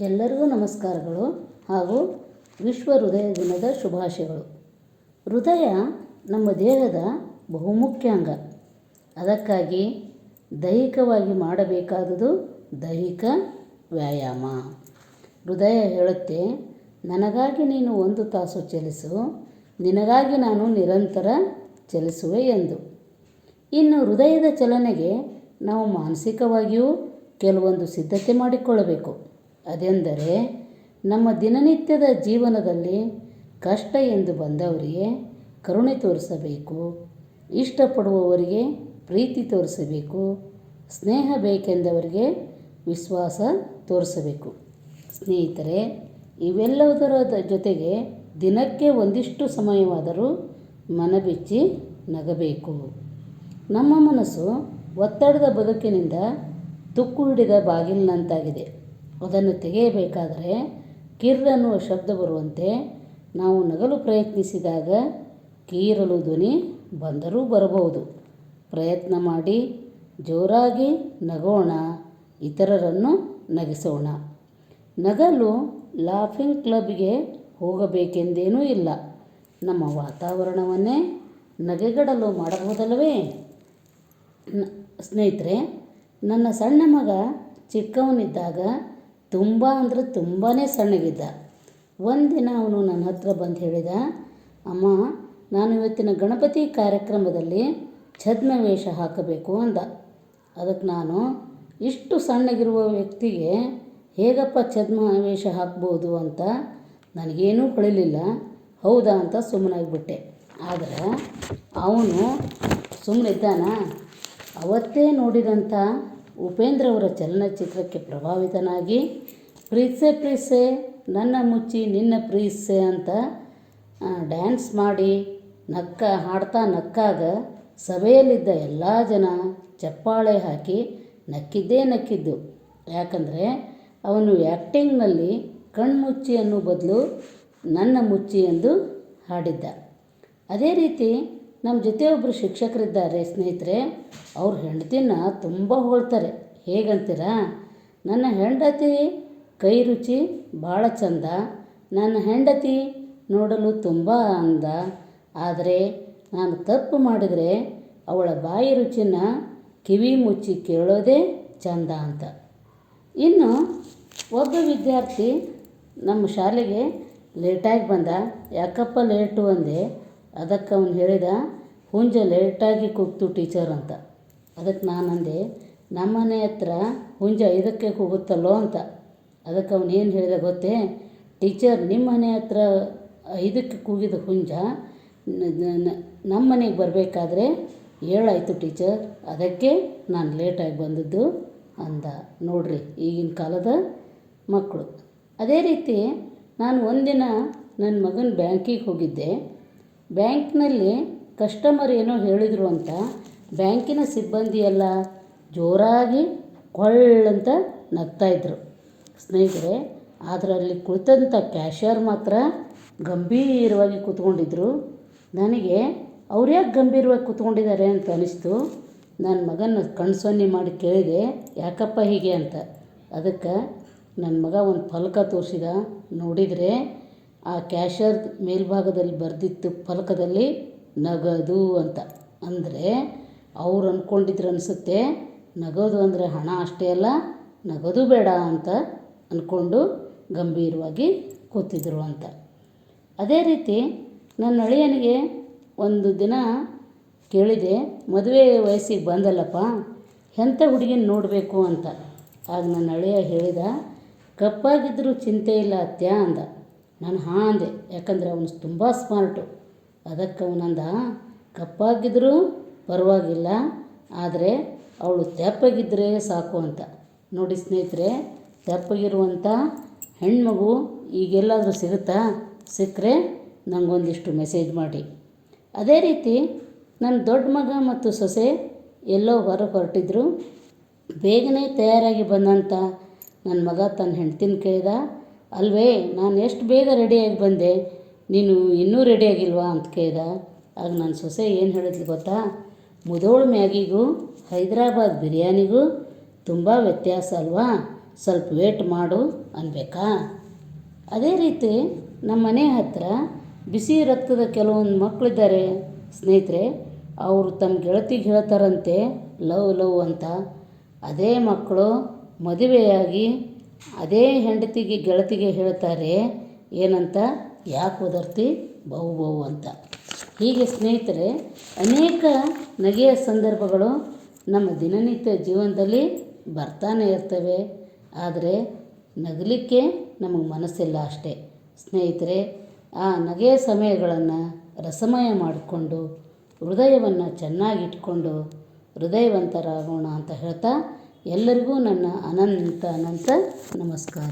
ಎಲ್ಲರಿಗೂ ನಮಸ್ಕಾರಗಳು ಹಾಗೂ ವಿಶ್ವ ಹೃದಯ ದಿನದ ಶುಭಾಶಯಗಳು. ಹೃದಯ ನಮ್ಮ ದೇಹದ ಬಹುಮುಖ್ಯ ಅಂಗ. ಅದಕ್ಕಾಗಿ ದೈಹಿಕವಾಗಿ ಮಾಡಬೇಕಾದುದು ದೈಹಿಕ ವ್ಯಾಯಾಮ. ಹೃದಯ ಹೇಳುತ್ತೆ, ನನಗಾಗಿ ನೀನು ಒಂದು ತಾಸು ಚಲಿಸು, ನಿನಗಾಗಿ ನಾನು ನಿರಂತರ ಚಲಿಸುವೆ ಎಂದು. ಇನ್ನು ಹೃದಯದ ಚಲನೆಗೆ ನಾವು ಮಾನಸಿಕವಾಗಿಯೂ ಕೆಲವೊಂದು ಸಿದ್ಧತೆ ಮಾಡಿಕೊಳ್ಳಬೇಕು. ಅದೆಂದರೆ ನಮ್ಮ ದಿನನಿತ್ಯದ ಜೀವನದಲ್ಲಿ ಕಷ್ಟ ಎಂದು ಬಂದವರಿಗೆ ಕರುಣೆ ತೋರಿಸಬೇಕು, ಇಷ್ಟಪಡುವವರಿಗೆ ಪ್ರೀತಿ ತೋರಿಸಬೇಕು, ಸ್ನೇಹ ಬೇಕೆಂದವರಿಗೆ ವಿಶ್ವಾಸ ತೋರಿಸಬೇಕು. ಸ್ನೇಹಿತರೆ, ಇವೆಲ್ಲದರ ಜೊತೆಗೆ ದಿನಕ್ಕೆ ಒಂದಿಷ್ಟು ಸಮಯವಾದರೂ ಮನಬಿಚ್ಚಿ ನಗಬೇಕು. ನಮ್ಮ ಮನಸ್ಸು ಒತ್ತಡದ ಬದುಕಿನಿಂದ ತುಕ್ಕು ಹಿಡಿದ ಬಾಗಿಲಿನಂತಾಗಿದೆ. ಅದನ್ನು ತೆಗೆಯಬೇಕಾದರೆ ಕಿರ್ರನ್ನುವ ಶಬ್ದ ಬರುವಂತೆ ನಾವು ನಗಲು ಪ್ರಯತ್ನಿಸಿದಾಗ ಕೀರಲು ಧ್ವನಿ ಬಂದರೂ ಬರಬಹುದು. ಪ್ರಯತ್ನ ಮಾಡಿ, ಜೋರಾಗಿ ನಗೋಣ, ಇತರರನ್ನು ನಗಿಸೋಣ. ನಗಲು ಲಾಫಿಂಗ್ ಕ್ಲಬ್ಗೆ ಹೋಗಬೇಕೆಂದೇನೂ ಇಲ್ಲ. ನಮ್ಮ ವಾತಾವರಣವನ್ನೇ ನಗೆಗಡಲು ಮಾಡಬಹುದಲ್ಲವೇ? ಸ್ನೇಹಿತರೆ, ನನ್ನ ಸಣ್ಣ ಮಗ ಚಿಕ್ಕವನಿದ್ದಾಗ ತುಂಬ ಅಂದರೆ ತುಂಬಾ ಸಣ್ಣಗಿದ್ದ. ಒಂದಿನ ಅವನು ನನ್ನ ಹತ್ರ ಬಂದು ಹೇಳಿದ, ಅಮ್ಮ, ನಾನು ಇವತ್ತಿನ ಗಣಪತಿ ಕಾರ್ಯಕ್ರಮದಲ್ಲಿ ಛದ್ಮವೇಷ ಹಾಕಬೇಕು ಅಂದ. ಅದಕ್ಕೆ ನಾನು ಇಷ್ಟು ಸಣ್ಣಗಿರುವ ವ್ಯಕ್ತಿಗೆ ಹೇಗಪ್ಪ ಛದ್ಮವೇಷ ಹಾಕ್ಬೋದು ಅಂತ ನನಗೇನೂ ಹೊಳಿಲಿಲ್ಲ ಹೌದಾ ಅಂತ ಸುಮ್ಮನಾಗಿಬಿಟ್ಟೆ. ಆದರೆ ಅವನು ಸುಮ್ಮನಿದ್ದಾನ ಅವತ್ತೇ ನೋಡಿದಂಥ ಉಪೇಂದ್ರ ಅವರ ಚಲನಚಿತ್ರಕ್ಕೆ ಪ್ರಭಾವಿತನಾಗಿ, ಪ್ರೀತ್ಸೆ ಪ್ರೀತ್ಸೆ, ನನ್ನ ಮುಚ್ಚಿ ನಿನ್ನ ಪ್ರೀತ್ಸೆ ಅಂತ ಡ್ಯಾನ್ಸ್ ಮಾಡಿ ನಕ್ಕ, ಹಾಡ್ತಾ ನಕ್ಕಾಗ ಸಭೆಯಲ್ಲಿದ್ದ ಎಲ್ಲ ಜನ ಚಪ್ಪಾಳೆ ಹಾಕಿ ನಕ್ಕಿದ್ದೇ ನಕ್ಕಿದ್ದು. ಯಾಕಂದರೆ ಅವನು ಆ್ಯಕ್ಟಿಂಗ್ನಲ್ಲಿ ಕಣ್ಮುಚ್ಚಿ ಅನ್ನೋ ಬದಲು ನನ್ನ ಮುಚ್ಚಿ ಎಂದು ಹಾಡಿದ್ದ. ಅದೇ ರೀತಿ ನಮ್ಮ ಜೊತೆ ಒಬ್ಬರು ಶಿಕ್ಷಕರಿದ್ದಾರೆ ಸ್ನೇಹಿತರೆ, ಅವ್ರ ಹೆಂಡತಿನ ತುಂಬ ಹೊಳ್ತಾರೆ ಹೇಗಂತೀರಾ? ನನ್ನ ಹೆಂಡತಿ ಕೈ ರುಚಿ ಭಾಳ ಚಂದ, ನನ್ನ ಹೆಂಡತಿ ನೋಡಲು ತುಂಬ ಅಂದ. ಆದರೆ ನಾನು ತಪ್ಪು ಮಾಡಿದರೆ ಅವಳ ಬಾಯಿ ರುಚಿನ ಕಿವಿ ಮುಚ್ಚಿ ಕೇಳೋದೇ ಚಂದ ಅಂತ. ಇನ್ನು ಒಬ್ಬ ವಿದ್ಯಾರ್ಥಿ ನಮ್ಮ ಶಾಲೆಗೆ ಲೇಟಾಗಿ ಬಂದ. ಯಾಕಪ್ಪ ಲೇಟು ಅಂದೆ? ಅದಕ್ಕೆ ಅವನು ಹೇಳಿದ, ಹುಂಜ ಲೇಟಾಗಿ ಕೂಗ್ತು ಟೀಚರ್ ಅಂತ. ಅದಕ್ಕೆ ನಾನು ಅಂದೆ, ನಮ್ಮ ಮನೆ ಹತ್ರ ಹುಂಜ ಐದಕ್ಕೆ ಕೂಗುತ್ತಲ್ಲೋ ಅಂತ. ಅದಕ್ಕೆ ಅವನು ಏನು ಹೇಳಿದ ಗೊತ್ತೇ, ಟೀಚರ್ ನಿಮ್ಮ ಮನೆ ಹತ್ರ ಐದಕ್ಕೆ ಕೂಗಿದ ಹುಂಜ ನಮ್ಮ ಮನೆಗೆ ಬರಬೇಕಾದ್ರೆ ಏಳಾಯಿತು ಟೀಚರ್, ಅದಕ್ಕೆ ನಾನು ಲೇಟಾಗಿ ಬಂದದ್ದು ಅಂದ. ನೋಡ್ರಿ ಈಗಿನ ಕಾಲದ ಮಕ್ಕಳು ಅದೇ ರೀತಿ ನಾನು ಒಂದಿನ ನನ್ನ ಮಗನ ಬ್ಯಾಂಕಿಗೆ ಹೋಗಿದ್ದೆ. ಬ್ಯಾಂಕ್ನಲ್ಲಿ ಕಸ್ಟಮರ್ ಏನೋ ಹೇಳಿದರು ಅಂತ ಬ್ಯಾಂಕಿನ ಸಿಬ್ಬಂದಿ ಎಲ್ಲ ಜೋರಾಗಿ ಕೊಳ್ಳಂತ ನಗ್ತಾಯಿದ್ರು ಸ್ನೇಹಿತರೆ ಆದರೆ ಅಲ್ಲಿ ಕುಳಿತಂಥ ಕ್ಯಾಶಿಯರ್ ಮಾತ್ರ ಗಂಭೀರವಾಗಿ ಕೂತ್ಕೊಂಡಿದ್ರು. ನನಗೆ ಅವ್ರು ಯಾಕೆ ಗಂಭೀರವಾಗಿ ಕೂತ್ಕೊಂಡಿದ್ದಾರೆ ಅಂತ ಅನಿಸ್ತು. ನನ್ನ ಮಗನ ಕಣ್ಣು ಸೊನ್ನೆ ಮಾಡಿ ಕೇಳಿದೆ, ಯಾಕಪ್ಪ ಹೀಗೆ? ಅಂತ. ಅದಕ್ಕೆ ನನ್ನ ಮಗ ಒಂದು ಫಲಕ ತೋರಿಸಿದ. ನೋಡಿದರೆ ಆ ಕ್ಯಾಶರ್ ಮೇಲ್ಭಾಗದಲ್ಲಿ ಬರೆದಿತ್ತು ಫಲಕದಲ್ಲಿ ನಗದು ಅಂತ. ಅಂದರೆ ಅವ್ರು ಅಂದ್ಕೊಂಡಿದ್ರು ಅನಿಸುತ್ತೆ, ನಗದು ಅಂದರೆ ಹಣ ಅಷ್ಟೇ ಅಲ್ಲ, ನಗದು ಬೇಡ ಅಂತ ಅಂದ್ಕೊಂಡು ಗಂಭೀರವಾಗಿ ಕೂತಿದ್ರು ಅಂತ. ಅದೇ ರೀತಿ ನನ್ನ ಅಳಿಯನಿಗೆ ಒಂದು ದಿನ ಕೇಳಿದೆ, ಮದುವೆ ವಯಸ್ಸಿಗೆ ಬಂದಲ್ಲಪ್ಪ ಎಂಥ ಹುಡುಗಿನ ನೋಡಬೇಕು ಅಂತ. ಆಗ ನನ್ನ ಅಳಿಯ ಹೇಳಿದ ಕಪ್ಪಾಗಿದ್ದರೂ ಚಿಂತೆ ಇಲ್ಲ ಅತ್ಯ ಅಂದ. ನಾನು ಹಾಂ ಅಂದೆ. ಯಾಕಂದರೆ ಅವನು ತುಂಬ ಸ್ಮಾರ್ಟು ಅದಕ್ಕೆ ಅವನಂದ ಕಪ್ಪಾಗಿದ್ದರೂ ಪರವಾಗಿಲ್ಲ, ಆದರೆ ಅವಳು ತೆಪ್ಪಗಿದ್ದರೆ ಸಾಕು ಅಂತ. ನೋಡಿ ಸ್ನೇಹಿತರೆ ತೆಪ್ಪಗಿರುವಂಥ ಹೆಣ್ಮಗು ಈಗೆಲ್ಲಾದರೂ ಸಿಗುತ್ತಾ? ಸಿಕ್ಕರೆ ನನಗೊಂದಿಷ್ಟು ಮೆಸೇಜ್ ಮಾಡಿ. ಅದೇ ರೀತಿ ನನ್ನ ದೊಡ್ಡ ಮಗ ಮತ್ತು ಸೊಸೆ ಎಲ್ಲೋ ಹೊರ ಹೊರಟಿದ್ರು, ಬೇಗನೆ ತಯಾರಾಗಿ ಬಂದಂಥ ನನ್ನ ಮಗ ತನ್ನ ಹೆಂಡ್ತಿನ ಕೇಳಿದ ಅಲ್ವೇ, ನಾನು ಎಷ್ಟು ಬೇಗ ರೆಡಿಯಾಗಿ ಬಂದೆ? ನೀನು ಇನ್ನೂ ರೆಡಿಯಾಗಿಲ್ವಾ ಅಂತ ಕೇಳಿದ. ಆಗ ನನ್ನ ಸೊಸೆ ಏನು ಹೇಳಿದ್ಲು ಗೊತ್ತಾ? ಮುದೋಳು ಮ್ಯಾಗಿಗೂ ಹೈದರಾಬಾದ್ ಬಿರಿಯಾನಿಗೂ ತುಂಬ ವ್ಯತ್ಯಾಸ ಅಲ್ವಾ? ಸ್ವಲ್ಪ ವೇಟ್ ಮಾಡು ಅನ್ಬೇಕಾ? ಅದೇ ರೀತಿ ನಮ್ಮ ಮನೆ ಹತ್ತಿರ ಬಿಸಿ ರಕ್ತದ ಕೆಲವೊಂದು ಮಕ್ಕಳಿದ್ದಾರೆ ಸ್ನೇಹಿತರೆ, ಅವರು ತಮ್ಮ ಗೆಳತಿಗೆ ಹೇಳ್ತಾರಂತೆ, ಲವ್ ಲವ್ ಅಂತ. ಅದೇ ಮಕ್ಕಳು ಮದುವೆಯಾಗಿ ಅದೇ ಹೆಂಡತಿಗೆ ಗೆಳತಿಗೆ ಹೇಳ್ತಾರೆ, ಏನಂತ? ಯಾಕೆ ಒದರ್ತಿ ಬಹು ಬಹು ಅಂತ. ಹೀಗೆ ಸ್ನೇಹಿತರೆ, ಅನೇಕ ನಗೆಯ ಸಂದರ್ಭಗಳು ನಮ್ಮ ದಿನನಿತ್ಯ ಜೀವನದಲ್ಲಿ ಬರ್ತಾನೆ ಇರ್ತವೆ. ಆದರೆ ನಗಲಿಕ್ಕೆ ನಮಗೆ ಮನಸ್ಸಿಲ್ಲ ಅಷ್ಟೇ. ಸ್ನೇಹಿತರೆ, ಆ ನಗೆಯ ಸಮಯಗಳನ್ನು ರಸಮಯ ಮಾಡಿಕೊಂಡು, ಹೃದಯವನ್ನು ಚೆನ್ನಾಗಿಟ್ಕೊಂಡು, ಹೃದಯವಂತರಾಗೋಣ ಅಂತ ಹೇಳ್ತಾ ಎಲ್ಲರಿಗೂ ನನ್ನ ಅನಂತ ಅನಂತ ನಮಸ್ಕಾರ.